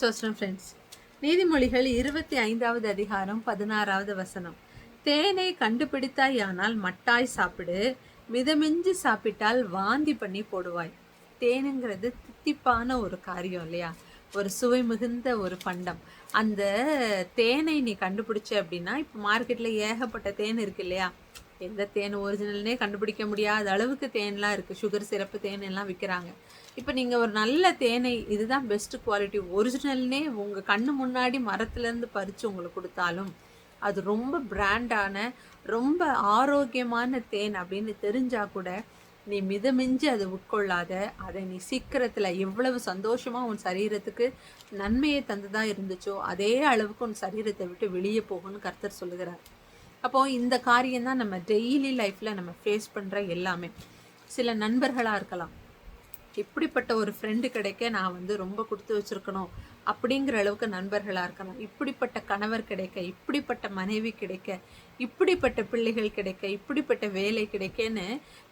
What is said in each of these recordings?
சோஸ்டம் friends நீதிமொழிகள் இருபத்தி ஐந்தாவது அதிகாரம் பதினாறாவது வசனம். தேனை கண்டுபிடித்தாயானால் மட்டாய் சாப்பிடு மிதமிஞ்சி சாப்பிட்டால் வாந்தி பண்ணி போடுவாய். தேனுங்கிறது தித்திப்பான ஒரு காரியம் இல்லையா? ஒரு சுவை மிகுந்த ஒரு பண்டம். அந்த தேனை நீ கண்டுபிடிச்ச அப்படின்னா இப்போ மார்க்கெட்டில் ஏகப்பட்ட தேன் இருக்கு இல்லையா? எந்த தேன் ஒரிஜினல்னே கண்டுபிடிக்க முடியாத அளவுக்கு தேன்லாம் இருக்குது சுகர் சிறப்பு தேன் எல்லாம் விற்கிறாங்க இப்போ நீங்கள் ஒரு நல்ல தேனை இதுதான் பெஸ்ட் குவாலிட்டி ஒரிஜினல்னே உங்கள் கண்ணு முன்னாடி மரத்துலேருந்து பறித்து உங்களுக்கு கொடுத்தாலும் அது ரொம்ப பிராண்டான ரொம்ப ஆரோக்கியமான தேன் அப்படின்னு தெரிஞ்சால் கூட நீ மிதமிஞ்சி அதை உட்கொள்ளாத அதை நீ சீக்கிரத்தில் எவ்வளவு சந்தோஷமாக உன் சரீரத்துக்கு நன்மையை தந்ததாக இருந்துச்சோ அதே அளவுக்கு உன் சரீரத்தை விட்டு வெளியே போகும்னு கர்த்தர் சொல்லுகிறார். அப்போ இந்த காரியம் தான் நம்ம டெய்லி லைஃப்பில் நம்ம ஃபேஸ் பண்ணுற எல்லாமே. சில நண்பர்களாக இருக்கலாம். இப்படிப்பட்ட ஒரு ஃப்ரெண்டு கிடைக்க நான் வந்து ரொம்ப கொடுத்து வச்சுருக்கணும் அப்படிங்கிற அளவுக்கு நண்பர்களாக இருக்கலாம். இப்படிப்பட்ட கணவர் கிடைக்க இப்படிப்பட்ட மனைவி கிடைக்க இப்படிப்பட்ட பிள்ளைகள் கிடைக்க இப்படிப்பட்ட வேலை கிடைக்கன்னு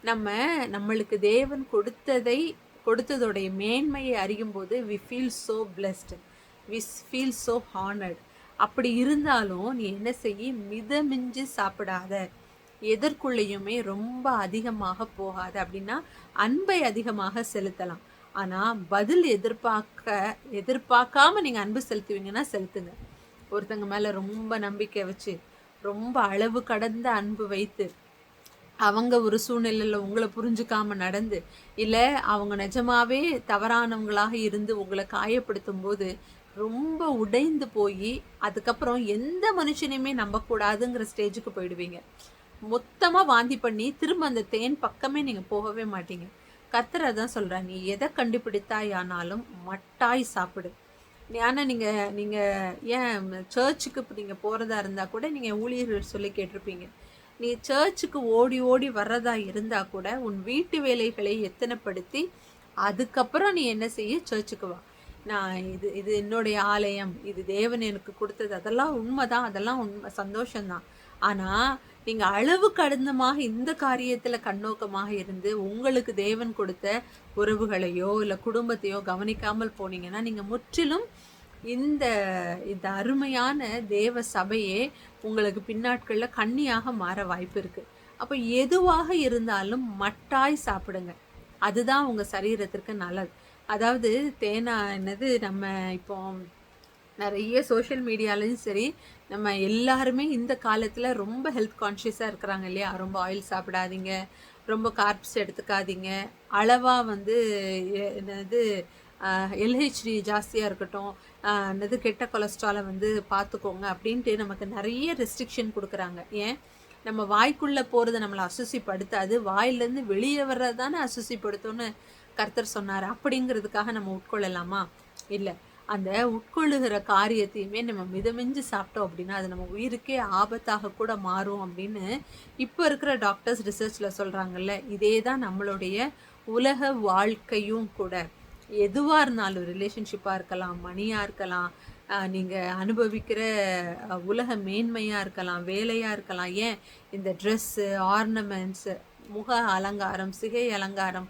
நம்ம நம்மளுக்கு தேவன் கொடுத்ததை கொடுத்ததோடைய மேன்மையை அறியும் போது we feel so blessed we feel so honoured அப்படி இருந்தாலும் நீ என்ன செய்ய? மிதமிஞ்சு சாப்பிடாத. எதற்குள்ளேயுமே ரொம்ப அதிகமாக போகாது. அப்படின்னா அன்பை அதிகமாக செலுத்தலாம். ஆனால் பதில் எதிர்பார்க்க எதிர்பார்க்காம நீங்கள் அன்பு செலுத்துவீங்கன்னா செலுத்துங்க. ஒருத்தங்க மேலே ரொம்ப நம்பிக்கை வச்சு ரொம்ப அளவு கடந்த அன்பு வைத்து அவங்க ஒரு சூழ்நிலையில் உங்களை புரிஞ்சுக்காம நடந்து இல்லை அவங்க நிஜமாவே தவறானவங்களாக இருந்து உங்களை காயப்படுத்தும் போது ரொம்ப உடைந்து போய் அதுக்கப்புறம் எந்த மனுஷனையுமே நம்பக்கூடாதுங்கிற ஸ்டேஜுக்கு போயிடுவீங்க. மொத்தமாக வாந்தி பண்ணி திரும்ப அந்த தேன் பக்கமே நீங்கள் போகவே மாட்டீங்க. கத்துற தான் சொல்கிறேன் நீ எதை கண்டுபிடித்தாயானாலும் மட்டாய் சாப்பிடு. ஆனால் நீங்கள் நீங்கள் ஏன் சர்ச்சுக்கு இப்போ நீங்கள் போகிறதா இருந்தால் கூட நீங்கள் ஊழியர்கள் சொல்லி கேட்டிருப்பீங்க. நீ சர்ச்சுக்கு ஓடி ஓடி வர்றதா இருந்தால் கூட உன் வீட்டு வேலைகளை எத்தனைப்படுத்தி அதுக்கப்புறம் நீ என்ன செய்ய சர்ச்சுக்கு வா. நான் இது இது என்னுடைய ஆலயம் இது தேவன் எனக்கு கொடுத்தது. அதெல்லாம் உண்மைதான் அதெல்லாம் உண்மை சந்தோஷம்தான். ஆனால் நீங்கள் அளவு கடந்தமாக இந்த காரியத்தில் கண்ணோக்கமாக இருந்து உங்களுக்கு தேவன் கொடுத்த உறவுகளையோ இல்லை குடும்பத்தையோ கவனிக்காமல் போனீங்கன்னா நீங்கள் முற்றிலும் இந்த இந்த அருமையான தேவ சபையே உங்களுக்கு பின்னாட்களில் கண்ணியாக மாற வாய்ப்பு இருக்குது அப்போ எதுவாக இருந்தாலும் மட்டாய் சாப்பிடுங்க. அதுதான் உங்கள் சரீரத்திற்கு நல்லது. அதாவது தேனா என்னது நம்ம இப்போ நிறைய சோஷியல் மீடியாலையும் சரி நம்ம எல்லாருமே இந்த காலத்தில் ரொம்ப ஹெல்த் கான்ஷியஸாக இருக்கிறாங்க இல்லையா? ரொம்ப ஆயில் சாப்பிடாதீங்க ரொம்ப கார்ப்ஸ் எடுத்துக்காதீங்க. அளவாக வந்து என்னது எல்ஹெச்டி ஜாஸ்தியாக இருக்கட்டும் என்னது கெட்ட கொலஸ்ட்ராலை வந்து பார்த்துக்கோங்க அப்படின்ட்டு நமக்கு நிறைய ரெஸ்ட்ரிக்ஷன் கொடுக்குறாங்க. ஏன்? நம்ம வாய்க்குள்ளே போகிறத நம்மளை அசுசிப்படுத்தாது. வாயிலேருந்து வெளியே வர்றது தானே அசுசிப்படுத்தும்னு கர்த்தர் சொன்னார் அப்படிங்கிறதுக்காக நம்ம உட்கொள்ளலாமா? இல்லை அந்த உட்கொள்ளுகிற காரியத்தையுமே நம்ம மிதமிஞ்சு சாப்பிட்டோம் அப்படின்னா அது நம்ம உயிருக்கே ஆபத்தாக கூட மாறும் அப்படின்னு இப்போ இருக்கிற டாக்டர்ஸ் ரிசர்ச்சில் சொல்கிறாங்கல்ல இதே தான் நம்மளுடைய உலக வாழ்க்கையும் கூட. எதுவாக இருந்தாலும் ரிலேஷன்ஷிப்பாக இருக்கலாம் மணியாக இருக்கலாம் நீங்கள் அனுபவிக்கிற உலக மேன்மையாக இருக்கலாம் வேலையாக இருக்கலாம். ஏன்? இந்த ட்ரெஸ்ஸு ஆர்னமெண்ட்ஸு முக அலங்காரம் சிகை அலங்காரம்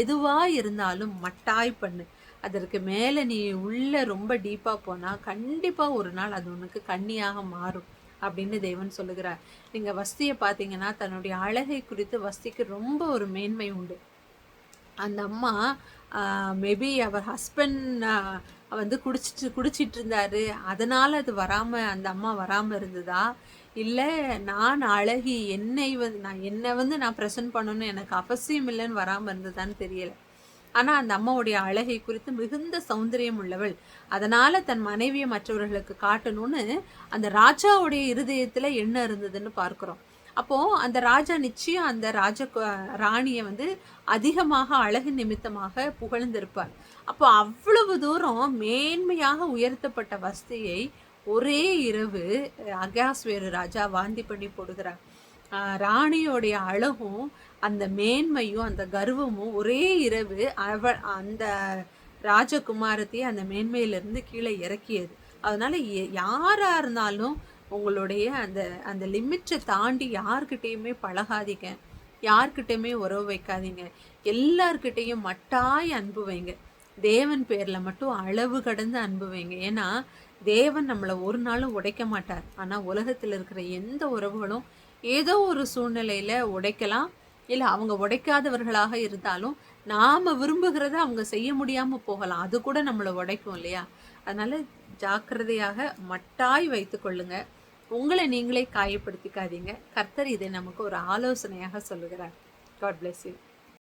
எதுவாக இருந்தாலும் மட்டாய் பண்ணு. அதற்கு மேலே நீ உள்ளே ரொம்ப டீப்பாக போனால் கண்டிப்பாக ஒரு நாள் அது உனக்கு கண்ணியாக மாறும் அப்படின்னு தேவன் சொல்லுகிறார். நீங்கள் வஸ்தியை பார்த்தீங்கன்னா தன்னுடைய அழகை குறித்து வஸ்திக்கு ரொம்ப ஒரு மேன்மை உண்டு. அந்த அம்மா மேபி அவர் ஹஸ்பண்ட் வந்து குடிச்சிட்டு குடிச்சிட்டு இருந்தாரு அதனால் அது வராமல் அந்த அம்மா வராமல் இருந்ததா? இல்லை நான் அழகி என்னை வந்து நான் என்னை வந்து நான் ப்ரெசன்ட் பண்ணணும்னு எனக்கு அவசியம் இல்லைன்னு வராமல் இருந்ததான்னு தெரியலை. ஆனால் அந்த அம்மாவுடைய அழகை குறித்து மிகுந்த சௌந்தரியம் உள்ளவள். அதனால் தன் மனைவியை மற்றவர்களுக்கு காட்டணும்னு அந்த ராஜாவுடைய இருதயத்தில் என்ன இருந்ததுன்னு பார்க்குறோம். அப்போது அந்த ராஜா நிச்சயம் அந்த ராஜ ராணியை வந்து அதிகமாக அழகு நிமித்தமாக புகழ்ந்திருப்பார். அப்போ அவ்வளவு தூரம் மேன்மையாக உயர்த்தப்பட்ட வஸ்தியை ஒரே இரவு அகாஸ்வேரு ராஜா வாந்தி பண்ணி போடுகிறார். ராணியோடைய அழகும் அந்த மேன்மையும் அந்த கர்வமும் ஒரே இரவு அவ அந்த ராஜகுமாரத்தையே அந்த மேன்மையிலிருந்து கீழே இறக்கியது. அதனால யாராக இருந்தாலும் உங்களுடைய அந்த அந்த லிமிட்டை தாண்டி யார்கிட்டேயுமே பழகாதீங்க. யார்கிட்டயுமே உறவு வைக்காதீங்க. எல்லார்கிட்டேயும் மட்டாய் அன்பு வைங்க. தேவன் பேரில் மட்டும் அளவு கடந்து அன்பு வைங்க. ஏன்னா தேவன் நம்மளை ஒரு நாளும் உடைக்க மாட்டார். ஆனால் உலகத்தில் இருக்கிற எந்த உறவுகளும் ஏதோ ஒரு சூழ்நிலையில் உடைக்கலாம். இல்லை அவங்க உடைக்காதவர்களாக இருந்தாலும் நாம் விரும்புகிறத அவங்க செய்ய முடியாமல் போகலாம். அது கூட நம்மளை உடைக்கும் இல்லையா? அதனால் ஜாக்கிரதையாக மட்டாய் வைத்து கொள்ளுங்கள் உங்களை நீங்களே காயப்படுத்திக்காதீங்க. கர்த்தர் இதை நமக்கு ஒரு ஆலோசனையாக சொல்லுகிறார். God bless you